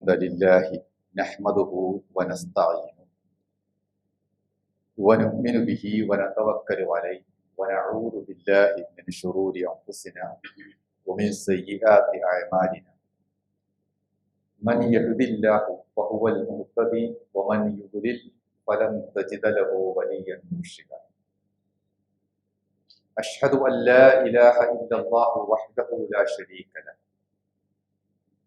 الحمد لله نحمده ونستعينه ونؤمن به ونتوكل عليه ونعوذ بالله من شرور أنفسنا ومن سيئات أعمالنا. من يهد الله فهو المهتدي ومن يضلل فلن تجد له وليا مرشدا. أشهد أن لا إله إلا الله وحده لا شريك له.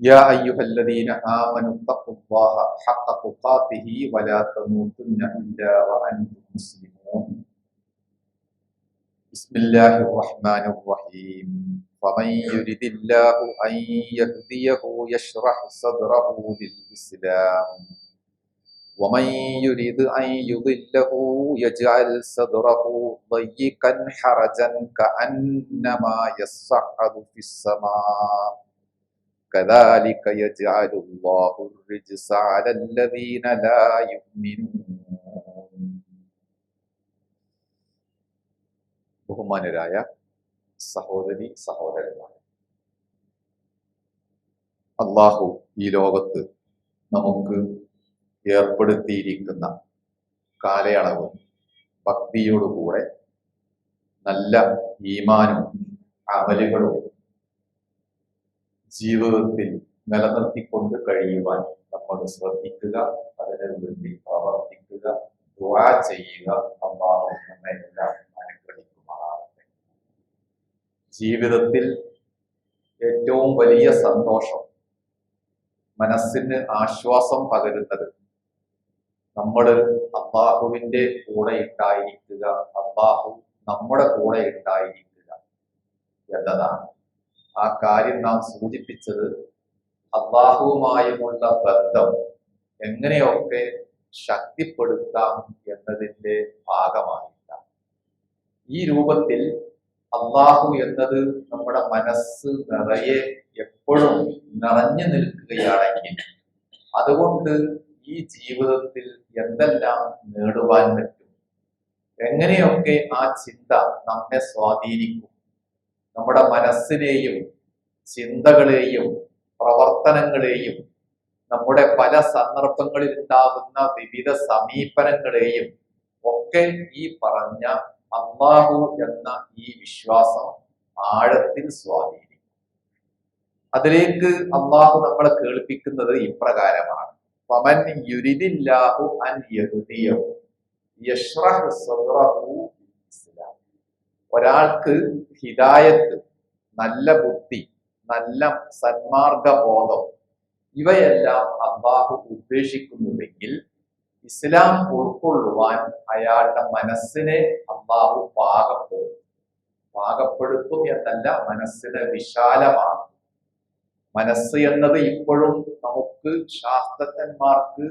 يا أيها الذين آمنوا اتقوا الله حق تقاته ولا تموتن إلا وأنتم مسلمون. بسم الله الرحمن الرحيم. فمن يرد الله أن يهديه يشرح صدره للإسلام. ومن يريد أن يضله يجعل صدره ضيقا حرجا كأنما يصعد في السماء. كذلك يجعل الله الرجس على الذين لا يؤمنون ബഹുമാനരായ സഹോദരി സഹോദരന്മാർ അള്ളാഹു ഈ ലോകത്ത് നമുക്ക് ഏർപ്പെടുത്തിയിരിക്കുന്ന കാലയളവ് ഭക്തിയോടുകൂടെ നല്ല ഈമാനും അമലുകളും ജീവിതത്തിൽ നിലനിർത്തിക്കൊണ്ട് കഴിയുവാൻ നമ്മൾ ശ്രദ്ധിക്കുക അതിനു വേണ്ടി പ്രവർത്തിക്കുക ദ്വാ ചെയ്യുക എല്ലാം അനുഗ്രഹിക്കുമാറാകട്ടെ. ജീവിതത്തിൽ ഏറ്റവും വലിയ സന്തോഷം മനസ്സിന് ആശ്വാസം പകരുന്നത് നമ്മൾ അബ്ബാഹുവിന്റെ കൂടെ ഇട്ടായിരിക്കുക അബ്ബാഹു നമ്മുടെ കൂടെ ഇട്ടായിരിക്കുക എന്നതാണ്. ആ കാര്യം നാം സൂചിപ്പിച്ചത് അള്ളാഹുവുമായുമുള്ള ബന്ധം എങ്ങനെയൊക്കെ ശക്തിപ്പെടുത്താം എന്നതിന്റെ ഭാഗമായില്ല. ഈ രൂപത്തിൽ അള്ളാഹു എന്നത് നമ്മുടെ മനസ്സ് നിറയെ എപ്പോഴും നിറഞ്ഞു നിൽക്കുകയാണെങ്കിൽ അതുകൊണ്ട് ഈ ജീവിതത്തിൽ എന്തെല്ലാം നേടുവാൻ പറ്റും? എങ്ങനെയൊക്കെ ആ ചിന്ത നമ്മെ സ്വാധീനിക്കും? നമ്മുടെ മനസ്സിനെയും ചിന്തകളെയും പ്രവർത്തനങ്ങളെയും നമ്മുടെ പല സന്ദർഭങ്ങളിൽ ഉണ്ടാകുന്ന വിവിധ സമീപനങ്ങളെയും ഒക്കെ ഈ പറഞ്ഞ അള്ളാഹു എന്ന ഈ വിശ്വാസം ആഴത്തിൽ സ്വാധീനിക്കും. അതിലേക്ക് അള്ളാഹു നമ്മളെ കേൾപ്പിക്കുന്നത് ഇപ്രകാരമാണ്. പമൻ യുരിദില്ലാഹു അൻ യഹുദിയോ യഷ്റഹ് സദ്റഹു ഇസ്ലാം. ഒരാൾക്ക് ഹിദായത്ത് നല്ല ബുദ്ധി നല്ല സന്മാർഗബോധം ഇവയെല്ലാം അള്ളാഹു ഉദ്ദേശിക്കുന്നുവെങ്കിൽ ഇസ്ലാം ഉൾക്കൊള്ളുവാൻ അയാളുടെ മനസ്സിനെ അള്ളാഹു പാകപ്പെടും പാകപ്പെടുത്തും എന്നല്ല മനസ്സിനെ വിശാലമാണ് മനസ്സ് എന്നത് ഇപ്പോഴും നമുക്ക് ശാസ്ത്രജ്ഞന്മാർക്ക്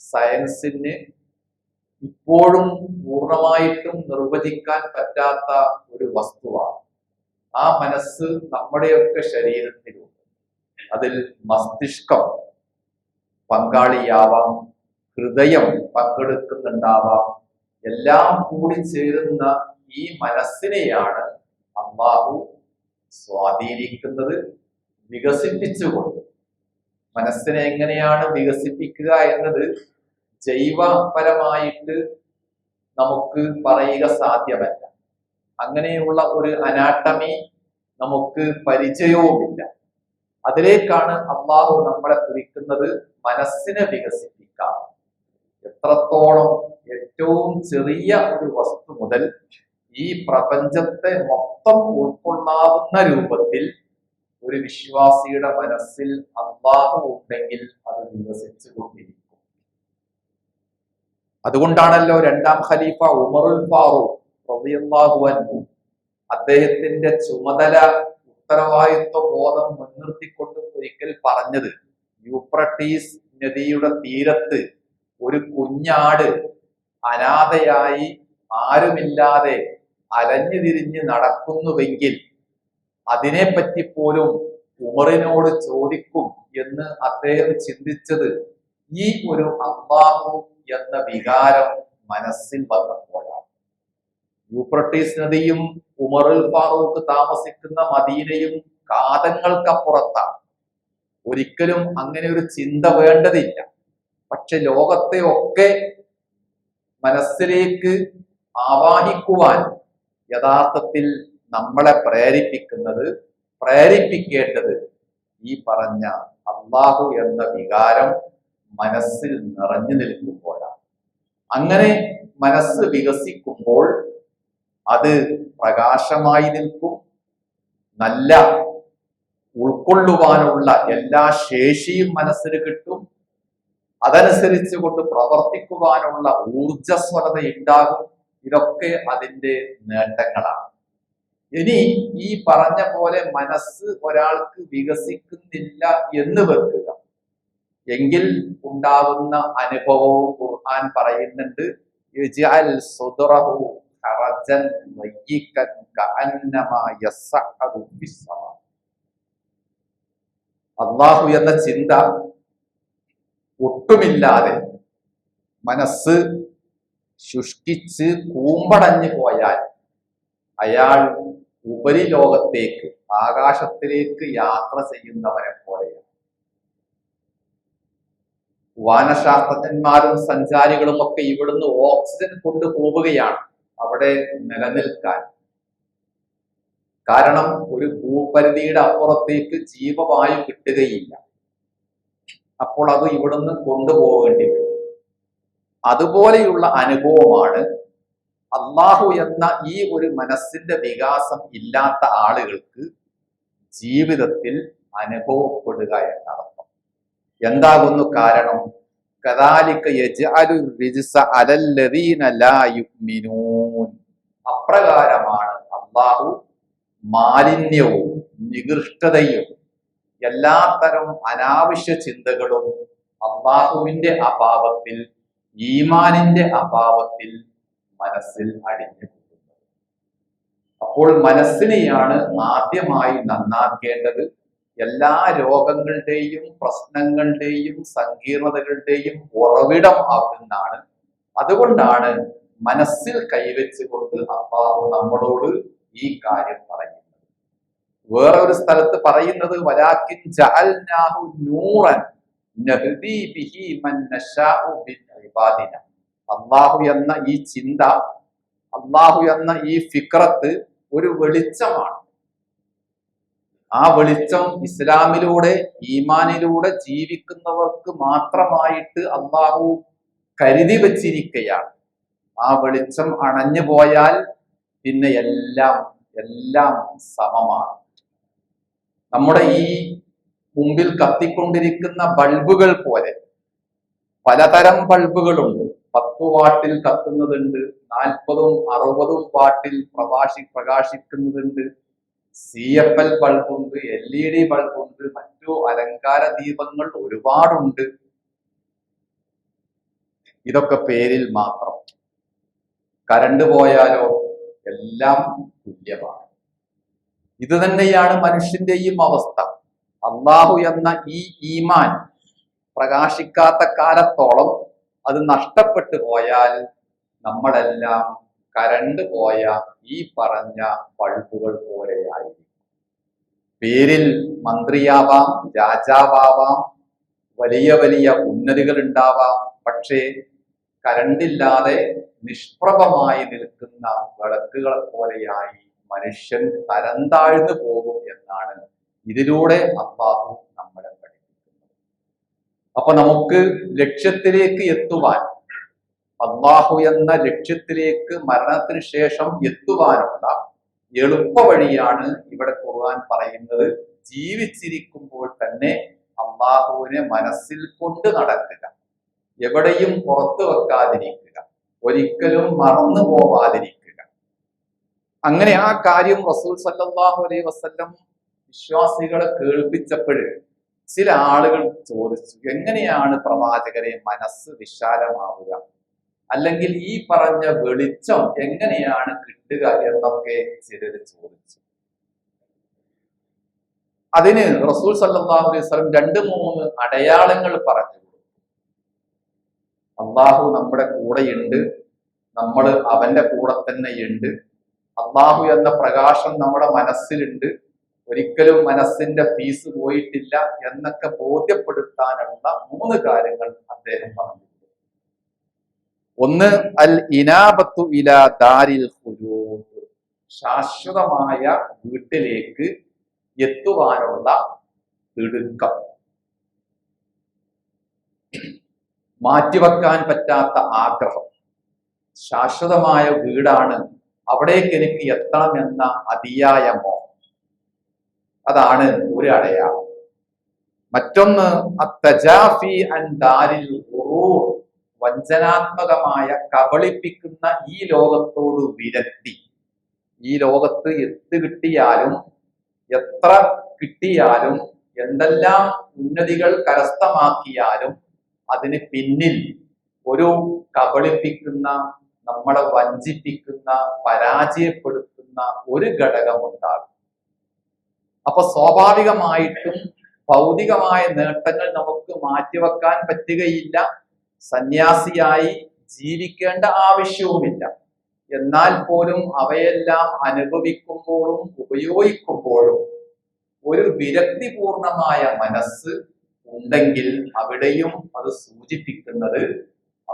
സയൻസിന് ഇപ്പോഴും പൂർണമായിട്ടും നിർവചിക്കാൻ പറ്റാത്ത ഒരു വസ്തുവാണ്. ആ മനസ്സ് നമ്മുടെയൊക്കെ ശരീരത്തിലുണ്ട്. അതിൽ മസ്തിഷ്കം പങ്കാളിയാവാം ഹൃദയം പങ്കെടുക്കുന്നുണ്ടാവാം എല്ലാം കൂടി ചേരുന്ന ഈ മനസ്സിനെയാണ് അള്ളാഹു സ്വാധീനിക്കുന്നത് വികസിപ്പിച്ചുകൊണ്ട്. മനസ്സിനെ എങ്ങനെയാണ് വികസിപ്പിക്കുക എന്നത് ജൈവപരമായിട്ട് നമുക്ക് പറയുക സാധ്യമല്ല. അങ്ങനെയുള്ള ഒരു അനാട്ടമി നമുക്ക് പരിചയവുമില്ല. അതിലേക്കാണ് അള്ളാഹു നമ്മളെ കുറിക്കുന്നത് മനസ്സിനെ വികസിപ്പിക്കാം എത്രത്തോളം ഏറ്റവും ചെറിയ ഒരു വസ്തു മുതൽ ഈ പ്രപഞ്ചത്തെ മൊത്തം ഉൾക്കൊള്ളാവുന്ന രൂപത്തിൽ ഒരു വിശ്വാസിയുടെ മനസ്സിൽ അള്ളാഹു ഉണ്ടെങ്കിൽ അത് വികസിച്ചു കൊണ്ടിരിക്കും അതുകൊണ്ടാണല്ലോ രണ്ടാം ഖലീഫ ഉമറുൽ ഫാറൂഖ് അദ്ദേഹത്തിന്റെ ചുമതല ഉത്തരവാദിത്വ ബോധം മുൻനിർത്തിക്കൊണ്ട് ഒരിക്കൽ പറഞ്ഞത് യൂപ്രട്ടീസ് നദിയുടെ തീരത്ത് ഒരു കുഞ്ഞാട് അനാഥയായി ആരുമില്ലാതെ അലഞ്ഞു തിരിഞ്ഞ് നടക്കുന്നുവെങ്കിൽ അതിനെപ്പറ്റി പോലും ഉമറിനോട് ചോദിക്കും എന്ന് അദ്ദേഹം ചിന്തിച്ചത് ഈ ഒരു അള്ളാഹു എന്ന വികാരം മനസ്സിൽ വന്നപ്പോഴാണ്. യൂപ്രട്ടീസ് നദിയും ഉമറുൽ ഫാറൂഖ് താമസിക്കുന്ന മദീനയും കാതങ്ങൾക്കപ്പുറത്താണ്. ഒരിക്കലും അങ്ങനെ ഒരു ചിന്ത വേണ്ടതില്ല. പക്ഷെ ലോകത്തെ ഒക്കെ മനസ്സിലേക്ക് ആവാഹിക്കുവാൻ യഥാർത്ഥത്തിൽ നമ്മളെ പ്രേരിപ്പിക്കുന്നത് പ്രേരിപ്പിക്കേണ്ടത് ഈ പറഞ്ഞ അള്ളാഹു എന്ന വികാരം മനസ്സിൽ നിറഞ്ഞു നിൽക്കുമ്പോഴാണ്. അങ്ങനെ മനസ്സ് വികസിക്കുമ്പോൾ അത് പ്രകാശമായി നിൽക്കും. നല്ല ഉൾക്കൊള്ളുവാനുള്ള എല്ലാ ശേഷിയും മനസ്സിന് കിട്ടും. അതനുസരിച്ച് കൊണ്ട് പ്രവർത്തിക്കുവാനുള്ള ഊർജസ്വലത ഉണ്ടാകും ഇതൊക്കെ അതിന്റെ നേട്ടങ്ങളാണ്. ഇനി ഈ പറഞ്ഞ പോലെ മനസ്സ് ഒരാൾക്ക് വികസിക്കുന്നില്ല എന്ന് വെക്കുക. എങ്കിൽ ഉണ്ടാകുന്ന അനുഭവവും ഖുർആൻ പറയുന്നുണ്ട്. അള്ളാഹു എന്ന ചിന്ത ഒട്ടുമില്ലാതെ മനസ്സ് ശുഷ്കിച്ച് കൂമ്പടഞ്ഞു പോയാൽ അയാൾ ഉപരിലോകത്തേക്ക് ആകാശത്തിലേക്ക് യാത്ര ചെയ്യുന്നവനെ പോലെയാണ് വാനശാസ്ത്രജ്ഞന്മാരും സഞ്ചാരികളും ഒക്കെ ഇവിടുന്ന് ഓക്സിജൻ കൊണ്ടുപോവുകയാണ് അവിടെ നിലനിൽക്കാൻ. കാരണം ഒരു ഭൂപരിധിയുടെ അപ്പുറത്തേക്ക് ജീവവായു കിട്ടുകയില്ല. അപ്പോൾ അത് ഇവിടുന്ന് കൊണ്ടുപോകേണ്ടി വരും. അതുപോലെയുള്ള അനുഭവമാണ് അള്ളാഹു എന്ന ഈ ഒരു മനസ്സിന്റെ വികാസം ഇല്ലാത്ത ആളുകൾക്ക് ജീവിതത്തിൽ അനുഭവപ്പെടുക എന്നർത്ഥം. എന്താകുന്നു കാരണം? അപ്രകാരമാണ് അള്ളാഹു മാലിന്യവും നികൃഷ്ടതയും എല്ലാത്തരം അനാവശ്യ ചിന്തകളും അള്ളാഹുവിന്റെ അഭാവത്തിൽ ഈമാനിന്റെ അഭാവത്തിൽ മനസ്സിൽ അടിഞ്ഞു അപ്പോൾ മനസ്സിനെയാണ് ആദ്യമായി നന്നാക്കേണ്ടത്. എല്ലാ രോഗങ്ങളുടെയും പ്രശ്നങ്ങളുടെയും സങ്കീർണതകളുടെയും ഉറവിടം ആകുന്നതാണ് അതുകൊണ്ടാണ് മനസ്സിൽ കൈവച്ചുകൊണ്ട് അള്ളാഹു നമ്മളോട് ഈ കാര്യം പറയുന്നത്. വേറെ ഒരു സ്ഥലത്ത് പറയുന്നത് വലാക്കിൻ ജഅൽനാഹു നൂറൻ ബിഹി അള്ളാഹു എന്ന ഈ ചിന്ത അള്ളാഹു എന്ന ഈ ഫിക്രത്ത് ഒരു വെളിച്ചമാണ്. ആ വെളിച്ചം ഇസ്ലാമിലൂടെ ഈമാനിലൂടെ ജീവിക്കുന്നവർക്ക് മാത്രമായിട്ട് അള്ളാഹു കരുതി വച്ചിരിക്കുകയാണ് ആ വെളിച്ചം അണഞ്ഞു പോയാൽ പിന്നെ എല്ലാം എല്ലാം സമമാണ്. നമ്മുടെ ഈ മുമ്പിൽ കത്തിക്കൊണ്ടിരിക്കുന്ന ബൾബുകൾ പോലെ പലതരം ബൾബുകളുണ്ട്. പത്ത് വാട്ടിൽ കത്തുന്നതുണ്ട് നാൽപ്പതും അറുപതും വാട്ടിൽ പ്രകാശി പ്രകാശിക്കുന്നതുണ്ട്. സി എഫ് എൽ ബൾബുണ്ട് എൽ ഇ ഡി ബൾബുണ്ട് മറ്റു അലങ്കാര ദീപങ്ങൾ ഒരുപാടുണ്ട്. ഇതൊക്കെ പേരിൽ മാത്രം. കരണ്ട് പോയാലോ എല്ലാം തുല്യമാണ്. ഇത് തന്നെയാണ് മനുഷ്യന്റെയും അവസ്ഥ. അള്ളാഹു എന്ന ഈ ഈമാൻ പ്രകാശിക്കാത്ത കാലത്തോളം അത് നഷ്ടപ്പെട്ടു പോയാൽ നമ്മളെല്ലാം കരണ്ട് പോയ ഈ പറഞ്ഞ ബൾബുകൾ പോലെയായിരിക്കും പേരിൽ മന്ത്രിയാവാം രാജാവാവാം വലിയ വലിയ ഉന്നതികൾ ഉണ്ടാവാം. പക്ഷേ കരണ്ടില്ലാതെ നിഷ്പ്രഭമായി നിൽക്കുന്ന വിളക്കുകളെ പോലെയായി മനുഷ്യൻ തരം താഴ്ന്നു പോകും എന്നാണ് ഇതിലൂടെ അള്ളാഹു നമ്മളെ പഠിപ്പിക്കുന്നത്. അപ്പൊ നമുക്ക് ലക്ഷ്യത്തിലേക്ക് എത്തുവാൻ അള്ളാഹു എന്ന ലക്ഷ്യത്തിലേക്ക് മരണത്തിന് ശേഷം എത്തുവാനുള്ള എളുപ്പ വഴിയാണ് ഇവിടെ ഖുർആൻ പറയുന്നത്. ജീവിച്ചിരിക്കുമ്പോൾ തന്നെ അള്ളാഹുവിനെ മനസ്സിൽ കൊണ്ട് നടക്കുക. എവിടെയും പുറത്തു വെക്കാതിരിക്കുക. ഒരിക്കലും മറന്നു പോവാതിരിക്കുക. അങ്ങനെ ആ കാര്യം റസൂൽ സല്ലാഹു അലൈ വസല്ലം വിശ്വാസികളെ കേൾപ്പിച്ചപ്പോൾ ചില ആളുകൾ ചോദിച്ചു എങ്ങനെയാണ് പ്രവാചകരെ മനസ്സ് വിശാലമാവുക? അല്ലെങ്കിൽ ഈ പറഞ്ഞ വെളിച്ചം എങ്ങനെയാണ് കിട്ടുക എന്നൊക്കെ ചിലർ ചോദിച്ചു. അതിന് റസൂൽ സല്ലല്ലാഹു അലൈഹി രണ്ട് മൂന്ന് അടയാളങ്ങൾ പറഞ്ഞു അള്ളാഹു നമ്മുടെ കൂടെയുണ്ട് നമ്മൾ അവന്റെ കൂടെ തന്നെ ഉണ്ട്. അള്ളാഹു എന്ന പ്രകാശം നമ്മുടെ മനസ്സിലുണ്ട്. ഒരിക്കലും മനസ്സിന്റെ ഫീസ് പോയിട്ടില്ല എന്നൊക്കെ ബോധ്യപ്പെടുത്താനുള്ള മൂന്ന് കാര്യങ്ങൾ അദ്ദേഹം പറഞ്ഞു. ഒന്ന് അൽ ഇനാബത്തു ഇല ദാരിൽ ശാശ്വതമായ വീട്ടിലേക്ക് എത്തുവാനുള്ള തിടുക്കം. മാറ്റിവെക്കാൻ പറ്റാത്ത ആഗ്രഹം. ശാശ്വതമായ വീടാണ് അവിടേക്ക് എനിക്ക് എത്തണമെന്ന അതിയായ മോഹം അതാണ് ഒരു അടയാളം. മറ്റൊന്ന് അൻ ദാരിൽ വഞ്ചനാത്മകമായ കബളിപ്പിക്കുന്ന ഈ ലോകത്തോട് വിരക്തി ഈ ലോകത്ത് എത്ത് കിട്ടിയാലും എത്ര കിട്ടിയാലും എന്തെല്ലാം ഉന്നതികൾ കരസ്ഥമാക്കിയാലും അതിന് പിന്നിൽ ഒരു കബളിപ്പിക്കുന്ന നമ്മളെ വഞ്ചിപ്പിക്കുന്ന പരാജയപ്പെടുത്തുന്ന ഒരു ഘടകമുണ്ടാകും. അപ്പൊ സ്വാഭാവികമായിട്ടും ഭൗതികമായ നേട്ടങ്ങൾ നമുക്ക് മാറ്റിവെക്കാൻ പറ്റുകയില്ല. സന്യാസിയായി ജീവിക്കേണ്ട ആവശ്യവുമില്ല. എന്നാൽ പോലും അവയെല്ലാം അനുഭവിക്കുമ്പോഴും ഉപയോഗിക്കുമ്പോഴും ഒരു വിരക്തിപൂർണമായ മനസ്സ് ഉണ്ടെങ്കിൽ അവിടെയും അത് സൂചിപ്പിക്കുന്നത്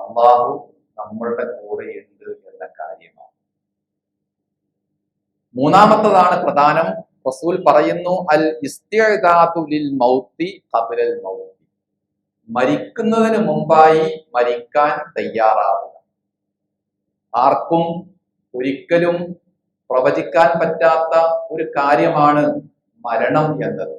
അള്ളാഹു നമ്മളുടെ കൂടെയുണ്ട് എന്ന കാര്യമാണ്. മൂന്നാമത്തതാണ് പ്രധാനം. റസൂൽ പറയുന്നു അൽ ഇസ്തിൽ മൗത്തി ഖബലൽ മൗത്തി. മരിക്കുന്നതിന് മുമ്പായി മരിക്കാൻ തയ്യാറാവുക. ആർക്കും ഒരിക്കലും പ്രവചിക്കാൻ പറ്റാത്ത ഒരു കാര്യമാണ് മരണം എന്നത്.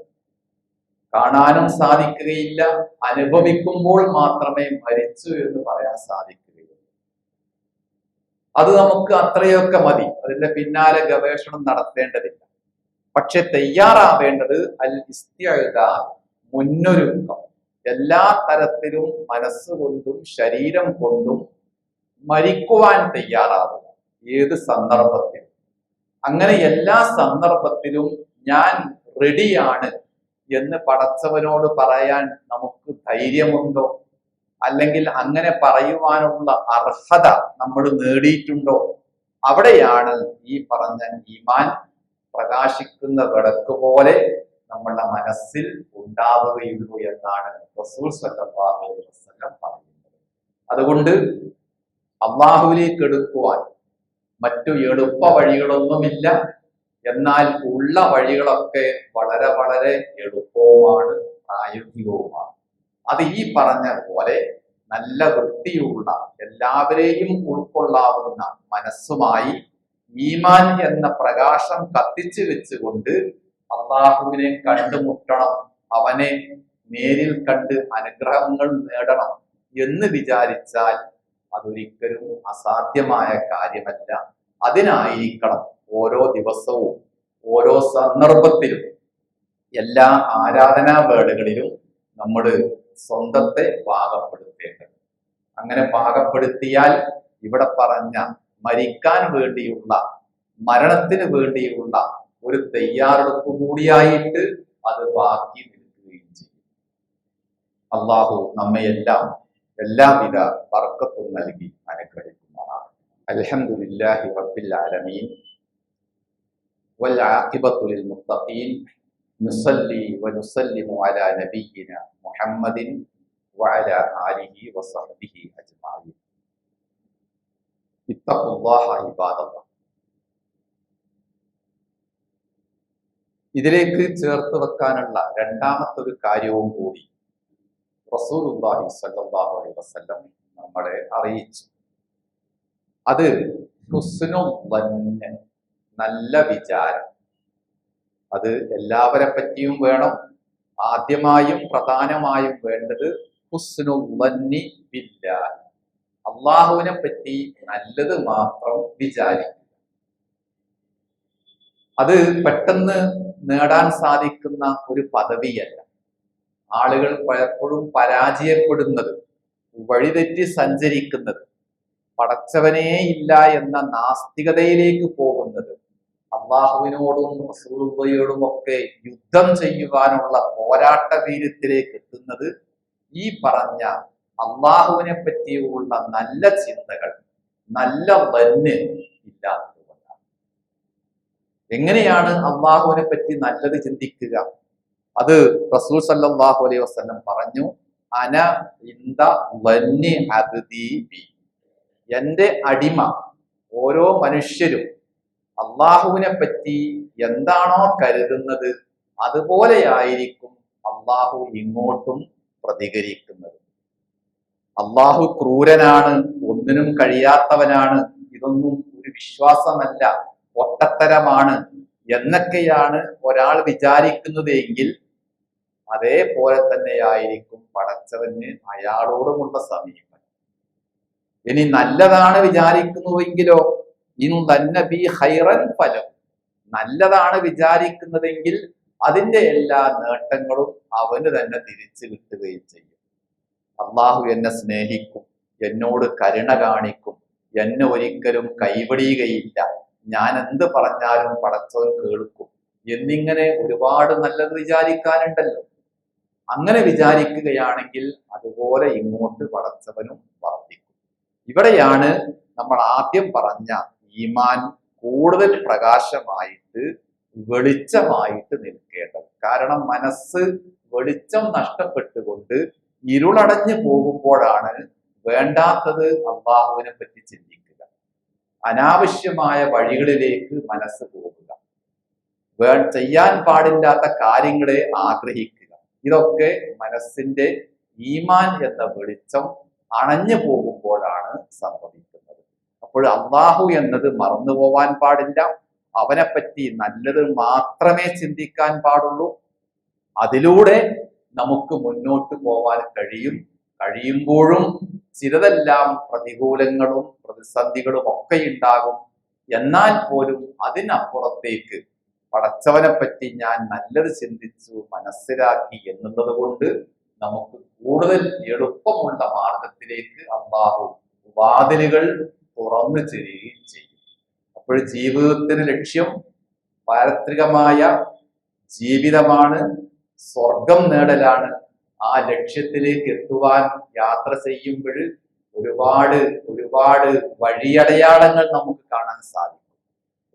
കാണാനും സാധിക്കുകയില്ല അനുഭവിക്കുമ്പോൾ മാത്രമേ മരിച്ചു എന്ന് പറയാൻ സാധിക്കുകയുള്ളൂ. അത് നമുക്ക് അത്രയൊക്കെ മതി. അതിന്റെ പിന്നാലെ ഗവേഷണം നടത്തേണ്ടതില്ല. പക്ഷെ തയ്യാറാവേണ്ടത് അൽ ഇസ്തിഅദ മുന്നൊരുക്കം. എല്ലാ തരത്തിലും മനസ്സുകൊണ്ടും ശരീരം കൊണ്ടും മരിക്കുവാൻ തയ്യാറാവുക ഏത് സന്ദർഭത്തിൽ അങ്ങനെ എല്ലാ സന്ദർഭത്തിലും ഞാൻ റെഡിയാണ് എന്ന് പടച്ചവനോട് പറയാൻ നമുക്ക് ധൈര്യമുണ്ടോ? അല്ലെങ്കിൽ അങ്ങനെ പറയുവാനുള്ള അർഹത നമ്മൾ നേടിയിട്ടുണ്ടോ? അവിടെയാണ് ഈ പറഞ്ഞ ഈമാൻ പ്രകാശിക്കുന്ന വിളക്ക് പോലെ നമ്മളുടെ മനസ്സിൽ ഉണ്ടാവുകയുള്ളൂ എന്നാണ് പറയുന്നത്. അതുകൊണ്ട് അള്ളാഹുവിലേക്ക് എടുക്കുവാൻ മറ്റു എളുപ്പ വഴികളൊന്നുമില്ല. എന്നാൽ ഉള്ള വഴികളൊക്കെ വളരെ വളരെ എളുപ്പവുമാണ് പ്രായോഗികവുമാണ്. അത് ഈ പറഞ്ഞ പോലെ നല്ല വൃത്തിയുള്ള എല്ലാവരെയും ഉൾക്കൊള്ളാവുന്ന മനസ്സുമായി ഈമാൻ എന്ന പ്രകാശം കത്തിച്ചു വെച്ചുകൊണ്ട് അള്ളാഹുവിനെ കണ്ടുമുട്ടണം അവനെ നേരിൽ കണ്ട് അനുഗ്രഹങ്ങൾ നേടണം എന്ന് വിചാരിച്ചാൽ അതൊരിക്കലും അസാധ്യമായ കാര്യമല്ല. അതിനായിരിക്കണം ഓരോ ദിവസവും ഓരോ സന്ദർഭത്തിലും എല്ലാ ആരാധനാ വേളകളിലും നമ്മൾ സ്വന്തത്തെ പാകപ്പെടുത്തേണ്ടത്. അങ്ങനെ പാകപ്പെടുത്തിയാൽ ഇവിടെ പറഞ്ഞ മരിക്കാൻ വേണ്ടിയുള്ള മരണത്തിന് വേണ്ടിയുള്ള ഒരു തയ്യാറെടുപ്പ് കൂടിയായിട്ട് അത് ബാക്കി നിൽക്കുകയും ചെയ്യും അള്ളാഹു നമ്മയെല്ലാം എല്ലാവിധ വർക്കത്തും നൽകി അനുഗ്രഹിക്കുന്നതാണ് അൽഹംദുലില്ലാഹി റബ്ബിൽ ആലമീൻ والعاقبة للمتقين نصلي ونسلم على نبينا محمد وعلى آله وصحبه أجمعين اتقوا الله عباد الله ഇതിലേക്ക് ചേർത്ത് വെക്കാനുള്ള രണ്ടാമത്തെ ഒരു കാര്യവും കൂടി റസൂലുള്ളാഹി സല്ലാഹു അലൈ വസല്ലം നമ്മളെ അറിയിച്ചു. അത് നല്ല വിചാരം. അത് എല്ലാവരെ പറ്റിയും വേണം. ആദ്യമായും പ്രധാനമായും വേണ്ടത് അള്ളാഹുവിനെ പറ്റി നല്ലത് മാത്രം വിചാരിക്കുക. അത് പെട്ടെന്ന് നേടാൻ സാധിക്കുന്ന ഒരു പദവിയല്ല. ആളുകൾ പലപ്പോഴും പരാജയപ്പെടുന്നത് വഴിതെറ്റി സഞ്ചരിക്കുന്നത് പടച്ചവനേ ഇല്ല എന്ന നാസ്തികതയിലേക്ക് പോകുന്നത് അള്ളാഹുവിനോടും റസൂലുള്ളയോടും ഒക്കെ യുദ്ധം ചെയ്യുവാനുള്ള പോരാട്ട വീര്യത്തിലേക്ക് എത്തുന്നത് ഈ പറഞ്ഞ അള്ളാഹുവിനെ പറ്റിയുള്ള നല്ല ചിന്തകൾ നല്ല വന്ന് ഇല്ലാത്തതുകൊണ്ടാണ് എങ്ങനെയാണ് അള്ളാഹുവിനെ പറ്റി നല്ലത് ചിന്തിക്കുക? അത് റസൂൽ സല്ലാഹു അലൈഹി വസ്ലം പറഞ്ഞു അന ഇന്ത വന്യ അബ്ദി ബി. എന്റെ അടിമ ഓരോ മനുഷ്യരും അള്ളാഹുവിനെ പറ്റി എന്താണോ കരുതുന്നത് അതുപോലെയായിരിക്കും അള്ളാഹു ഇങ്ങോട്ടും പ്രതികരിക്കുന്നത്. അള്ളാഹു ക്രൂരനാണ് ഒന്നിനും കഴിയാത്തവനാണ് ഇതൊന്നും ഒരു വിശ്വാസമല്ല. പൊട്ടത്തരമാണ് എന്നൊക്കെയാണ് ഒരാൾ വിചാരിക്കുന്നത് എങ്കിൽ അതേപോലെ തന്നെയായിരിക്കും പടച്ചവന് അയാളോടുമുള്ള സമീപനം. ഇനി നല്ലതാണ് വിചാരിക്കുന്നുവെങ്കിലോ? ഇന്നു തന്നെ ബി ഹൈറൻ ഫലം. നല്ലതാണ് വിചാരിക്കുന്നതെങ്കിൽ അതിന്റെ എല്ലാ നേട്ടങ്ങളും അവന് തന്നെ തിരിച്ചു കിട്ടുകയും ചെയ്യും. അള്ളാഹു എന്നെ സ്നേഹിക്കും എന്നോട് കരുണ കാണിക്കും എന്നെ ഒരിക്കലും കൈവിടിയുകയില്ല ഞാൻ എന്ത് പറഞ്ഞാലും പടച്ചവൻ കേൾക്കും. എന്നിങ്ങനെ ഒരുപാട് നല്ലത് വിചാരിക്കാനുണ്ടല്ലോ. അങ്ങനെ വിചാരിക്കുകയാണെങ്കിൽ അതുപോലെ ഇങ്ങോട്ട് പടച്ചവനും വർദ്ധിക്കും. ഇവിടെയാണ് നമ്മൾ ആദ്യം പറഞ്ഞ ഈമാൻ കൂടുതൽ പ്രകാശമായിട്ട് വെളിച്ചമായിട്ട് നിൽക്കേണ്ടത്. കാരണം മനസ്സ് വെളിച്ചം നഷ്ടപ്പെട്ടുകൊണ്ട് ഇരുളടഞ്ഞു പോകുമ്പോഴാണ് വേണ്ടാത്തത് അള്ളാഹുവിനെ പറ്റി ചിന്തിക്കുക അനാവശ്യമായ വഴികളിലേക്ക് മനസ്സ് പോകുക. വേ ചെയ്യാൻ പാടില്ലാത്ത കാര്യങ്ങളെ ആഗ്രഹിക്കുക. ഇതൊക്കെ മനസ്സിന്റെ ഈമാൻ എന്ന വെളിച്ചം അണഞ്ഞു പോകുമ്പോഴാണ് സംഭവിക്കുന്നത്. അപ്പോൾ അള്ളാഹു എന്നത് മറന്നു പോവാൻ പാടില്ല. അവനെപ്പറ്റി നല്ലത് മാത്രമേ ചിന്തിക്കാൻ പാടുള്ളൂ. അതിലൂടെ നമുക്ക് മുന്നോട്ട് പോവാൻ കഴിയും. കഴിയുമ്പോഴും ചിലതെല്ലാം പ്രതികൂലങ്ങളും പ്രതിസന്ധികളും ഒക്കെ ഉണ്ടാകും എന്നാൽ പോലും അതിനപ്പുറത്തേക്ക് പടച്ചവനെ പറ്റി ഞാൻ നല്ലത് ചിന്തിച്ചു മനസ്സിലാക്കി എന്നുള്ളത് കൊണ്ട് നമുക്ക് കൂടുതൽ എളുപ്പമുള്ള മാർഗത്തിലേക്ക് അള്ളാഹു വാതിലുകൾ തുറന്നു തരികയും ചെയ്യും. അപ്പോൾ ജീവിതത്തിന് ലക്ഷ്യം പാരത്രികമായ ജീവിതമാണ് സ്വർഗം നേടലാണ്. ആ ലക്ഷ്യത്തിലേക്ക് എത്തുവാൻ യാത്ര ചെയ്യുമ്പോൾ ഒരുപാട് ഒരുപാട് വഴിയടയാളങ്ങൾ നമുക്ക് കാണാൻ സാധിക്കും.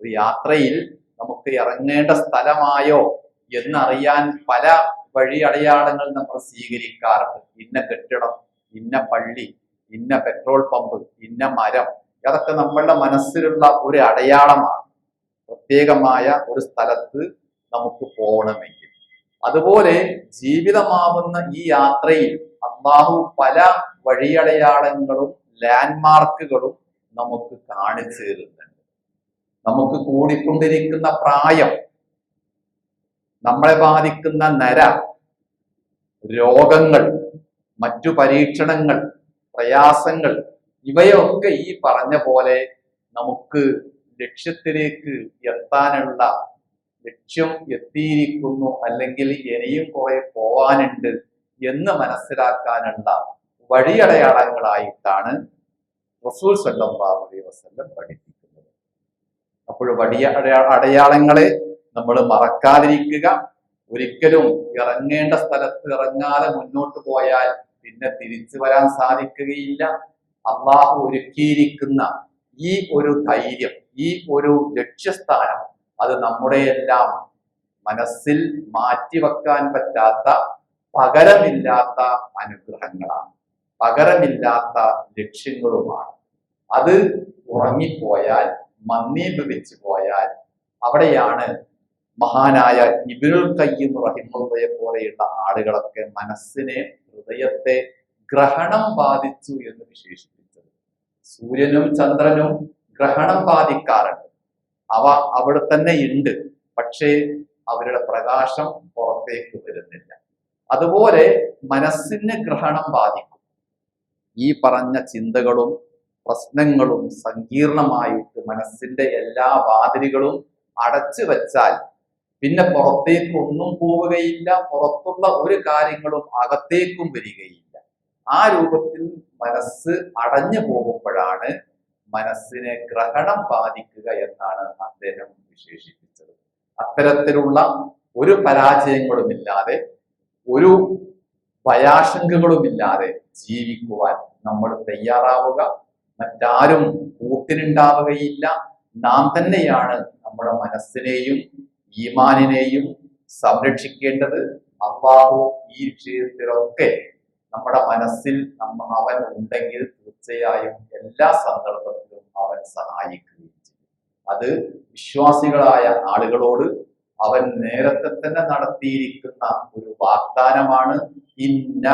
ഒരു യാത്രയിൽ നമുക്ക് ഇറങ്ങേണ്ട സ്ഥലമായോ എന്നറിയാൻ പല വഴിയടയാളങ്ങൾ നമ്മൾ സ്വീകരിക്കാറുണ്ട്. ഇന്ന കെട്ടിടം ഇന്ന പള്ളി ഇന്ന പെട്രോൾ പമ്പ് ഇന്ന മരം അതൊക്കെ നമ്മളുടെ മനസ്സിലുള്ള ഒരു അടയാളമാണ്. പ്രത്യേകമായ ഒരു സ്ഥലത്ത് നമുക്ക് പോകണമെങ്കിൽ. അതുപോലെ ജീവിതമാവുന്ന ഈ യാത്രയിൽ അള്ളാഹു പല വഴിയടയാളങ്ങളും ലാൻഡ്മാർക്കുകളും നമുക്ക് കാണിച്ചു തരുന്നുണ്ട്. നമുക്ക് കൂടിക്കൊണ്ടിരിക്കുന്ന പ്രായം നമ്മളെ ബാധിക്കുന്ന നര രോഗങ്ങൾ മറ്റു പരീക്ഷണങ്ങൾ പ്രയാസങ്ങൾ ഇവയൊക്കെ ഈ പറഞ്ഞ പോലെ നമുക്ക് ലക്ഷ്യത്തിലേക്ക് എത്താനുള്ള ലക്ഷ്യം എത്തിയിരിക്കുന്നു. അല്ലെങ്കിൽ ഇനിയും കുറെ പോവാനുണ്ട് എന്ന് മനസ്സിലാക്കാനുള്ള വഴിയടയാളങ്ങളായിട്ടാണ് റസൂൽ സല്ലല്ലാഹു അലൈഹി വസല്ലം പഠിപ്പിക്കുന്നത്. അപ്പോൾ വടിയ അടയാളങ്ങളെ നമ്മൾ മറക്കാതിരിക്കുക. ഒരിക്കലും ഇറങ്ങേണ്ട സ്ഥലത്ത് ഇറങ്ങാതെ മുന്നോട്ട് പോയാൽ പിന്നെ തിരിച്ചു വരാൻ സാധിക്കുകയില്ല. അള്ളാഹു ഒരുക്കിയിരിക്കുന്ന ഈ ഒരു ധൈര്യം ഈ ഒരു ലക്ഷ്യസ്ഥാനം അത് നമ്മുടെ എല്ലാം മനസ്സിൽ മാറ്റിവെക്കാൻ പറ്റാത്ത പകരമില്ലാത്ത അനുഗ്രഹങ്ങളാണ്. പകരമില്ലാത്ത ലക്ഷ്യങ്ങളുമാണ്. അത് ഉറങ്ങിപ്പോയാൽ മന്ദീഭവിച്ചു പോയാൽ അവിടെയാണ് മഹാനായ ഇബിനുൽ കയ്യും റഹിമുള്ളയെ പോലെയുള്ള ആളുകളൊക്കെ മനസ്സിനെ ഹൃദയത്തെ ഗ്രഹണം ബാധിച്ചു എന്ന് വിശേഷിപ്പിച്ചത്. സൂര്യനും ചന്ദ്രനും ഗ്രഹണം ബാധിക്കാറുണ്ട്. അവ അവിടെ തന്നെ ഉണ്ട് പക്ഷേ അവരുടെ പ്രകാശം പുറത്തേക്ക് വരുന്നില്ല. അതുപോലെ മനസ്സിന് ഗ്രഹണം ബാധിക്കും. ഈ പറഞ്ഞ ചിന്തകളും പ്രശ്നങ്ങളും സങ്കീർണമായിട്ട് മനസ്സിന്റെ എല്ലാ വാതിലുകളും അടച്ചു വെച്ചാൽ പിന്നെ പുറത്തേക്ക് ഒന്നും പോവുകയില്ല പുറത്തുള്ള ഒരു കാര്യങ്ങളും അകത്തേക്കും വരികയില്ല. ആ രൂപത്തിൽ മനസ്സ് അടഞ്ഞു പോകുമ്പോഴാണ് മനസ്സിനെ ഗ്രഹണം ബാധിക്കുക എന്നാണ് അദ്ദേഹം വിശേഷിപ്പിച്ചത്. അത്തരത്തിലുള്ള ഒരു പരാജയങ്ങളുമില്ലാതെ ഒരു ഭയാശങ്കകളുമില്ലാതെ ജീവിക്കുവാൻ നമ്മൾ തയ്യാറാവുക. മറ്റാരും കൂട്ടിനുണ്ടാവുകയില്ല. നാം തന്നെയാണ് നമ്മുടെ മനസ്സിനെയും ഈമാനിനെയും സംരക്ഷിക്കേണ്ടത്. അള്ളാഹു ഈ വിഷയത്തിലൊക്കെ നമ്മുടെ മനസ്സിൽ നമ്മ അവൻ ഉണ്ടെങ്കിൽ തീർച്ചയായും എല്ലാ സന്ദർഭത്തിലും അവൻ സഹായിക്കുകയും ചെയ്യും. അത് വിശ്വാസികളായ ആളുകളോട് അവൻ നേരത്തെ തന്നെ നടത്തിയിരിക്കുന്ന ഒരു വാഗ്ദാനമാണ്. ഇന്ന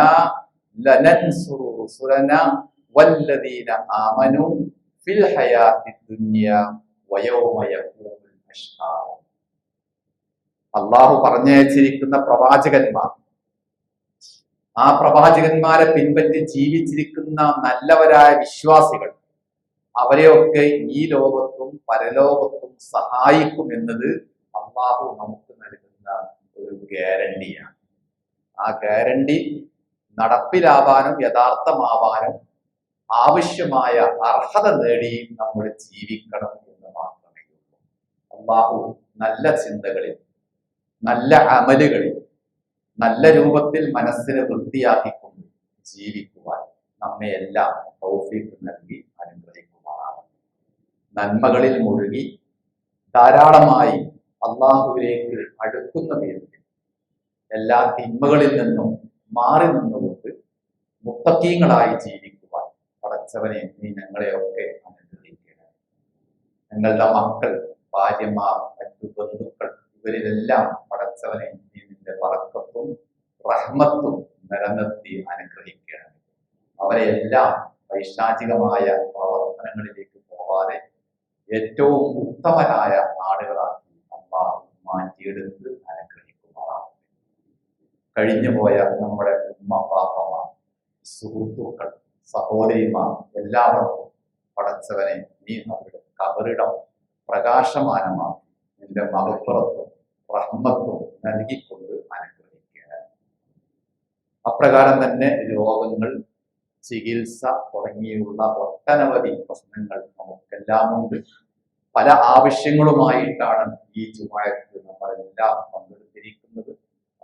വല്ലദീന ഫിൽ അള്ളാഹു പറഞ്ഞയച്ചിരിക്കുന്ന പ്രവാചകന്മാർ ആ പ്രവാചകന്മാരെ പിൻപറ്റി ജീവിച്ചിരിക്കുന്ന നല്ലവരായ വിശ്വാസികൾ അവരെയൊക്കെ ഈ ലോകത്തും പരലോകത്തും സഹായിക്കുമെന്നത് അള്ളാഹു നമുക്ക് നൽകുന്ന ഒരു ഗ്യാരണ്ടിയാണ്. ആ ഗ്യാരണ്ടി നടപ്പിലാവാനും യഥാർത്ഥമാവാനും ആവശ്യമായ അർഹത നേടി നമ്മൾ ജീവിക്കണം എന്ന് മാത്രമേ ഉള്ളൂ. അള്ളാഹു നല്ല ചിന്തകളിൽ നല്ല അമലുകളിൽ നല്ല രൂപത്തിൽ മനസ്സിനെ വൃത്തിയാക്കിക്കൊണ്ട് ജീവിക്കുവാൻ നമ്മെ എല്ലാം തൗഫീഖ് നൽകി അനുഗ്രഹിക്കുമാറാണ് നന്മകളിൽ മുഴുകി ധാരാളമായി അള്ളാഹുവിലേക്ക് അടുക്കുന്ന വിധത്തിൽ എല്ലാ തിന്മകളിൽ നിന്നും മാറി നിന്നുകൊണ്ട് മുത്തക്കീങ്ങളായി ജീവിക്കുവാൻ പടച്ചവനെ നീ ഞങ്ങളെയൊക്കെ അനുഗ്രഹിക്കണം ഞങ്ങളുടെ മക്കൾ ഭാര്യമാർ മറ്റു ബന്ധുക്കൾ ഇവരിലെല്ലാം പടച്ചവനെ നീ നിന്റെ പറക്കത്തും റഹ്മത്തും നിലനിർത്തി അനുഗ്രഹിക്കുകയാണ്. അവരെ എല്ലാം പൈശാചികമായ പ്രവർത്തനങ്ങളിലേക്ക് പോവാതെ ഏറ്റവും ഉത്തമരായ ആളുകളാക്കി അള്ളാഹു മാറ്റിയെടുത്ത് അനുഗ്രഹിക്കുമാറാണ് കഴിഞ്ഞുപോയ നമ്മുടെ ഉമ്മ പാപ്പമാർ സുഹൃത്തുക്കൾ സഹോദരിമാർ എല്ലാവർക്കും പടച്ചവനെ നീ അവരുടെ കബറിടം പ്രകാശമാനമാക്കി. നിന്റെ മഹപ്പുറത്തും റഹ്മത്തും നൽകിക്കൊണ്ട് അനുഗ്രഹിക്കുക. അപ്രകാരം തന്നെ രോഗങ്ങൾ ചികിത്സ തുടങ്ങിയുള്ള ഒട്ടനവധി പ്രശ്നങ്ങൾ നമുക്കെല്ലാം ഉണ്ട്. പല ആവശ്യങ്ങളുമായിട്ടാണ് ഈ ചുമയത്ത് നമ്മളെല്ലാം പങ്കെടുത്തിരിക്കുന്നത്.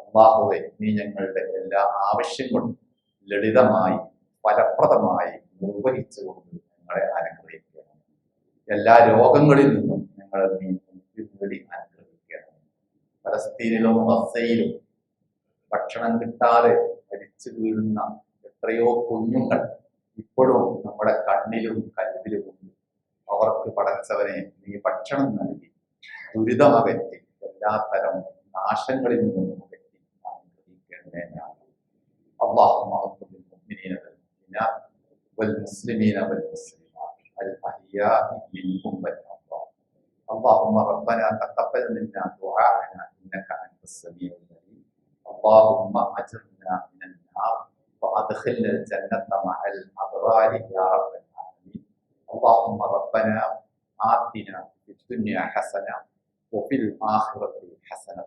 അള്ളാഹുവെ നീ ഞങ്ങളുടെ എല്ലാ ആവശ്യങ്ങളും ലളിതമായി ഫലപ്രദമായി നിർവഹിച്ചുകൊണ്ട് ഞങ്ങളെ അനുഗ്രഹിക്കണം എല്ലാ രോഗങ്ങളിൽ നിന്നും ഞങ്ങളെ നീ നേടി അനുഗ്രഹിക്കണം പലസ്തീനിലും ഗസയിലും ഭക്ഷണം കിട്ടാതെ മരിച്ചു വീഴുന്ന എത്രയോ കുഞ്ഞുങ്ങൾ ഇപ്പോഴും നമ്മുടെ കണ്ണിലും കരുവിലുമുണ്ട് അവർക്ക് പടച്ചവനെ നീ ഭക്ഷണം നൽകി ദുരിതമകറ്റി എല്ലാത്തരം നാശങ്ങളിൽ നിന്നും അകറ്റി അനുഗ്രഹിക്കണമേ اللهم اغفر للمؤمنين والمؤمنات والمسلمين والمسلمات الاحياء منهم والاموات اللهم ربنا تقبل منا دعاءنا إنك أنت السميع العليم. اللهم أجرنا من النار وأدخلنا الجنة مع الأبرار يا رب العالمين. اللهم ربنا آتنا في الدنيا حسنة وفي الآخرة حسنة.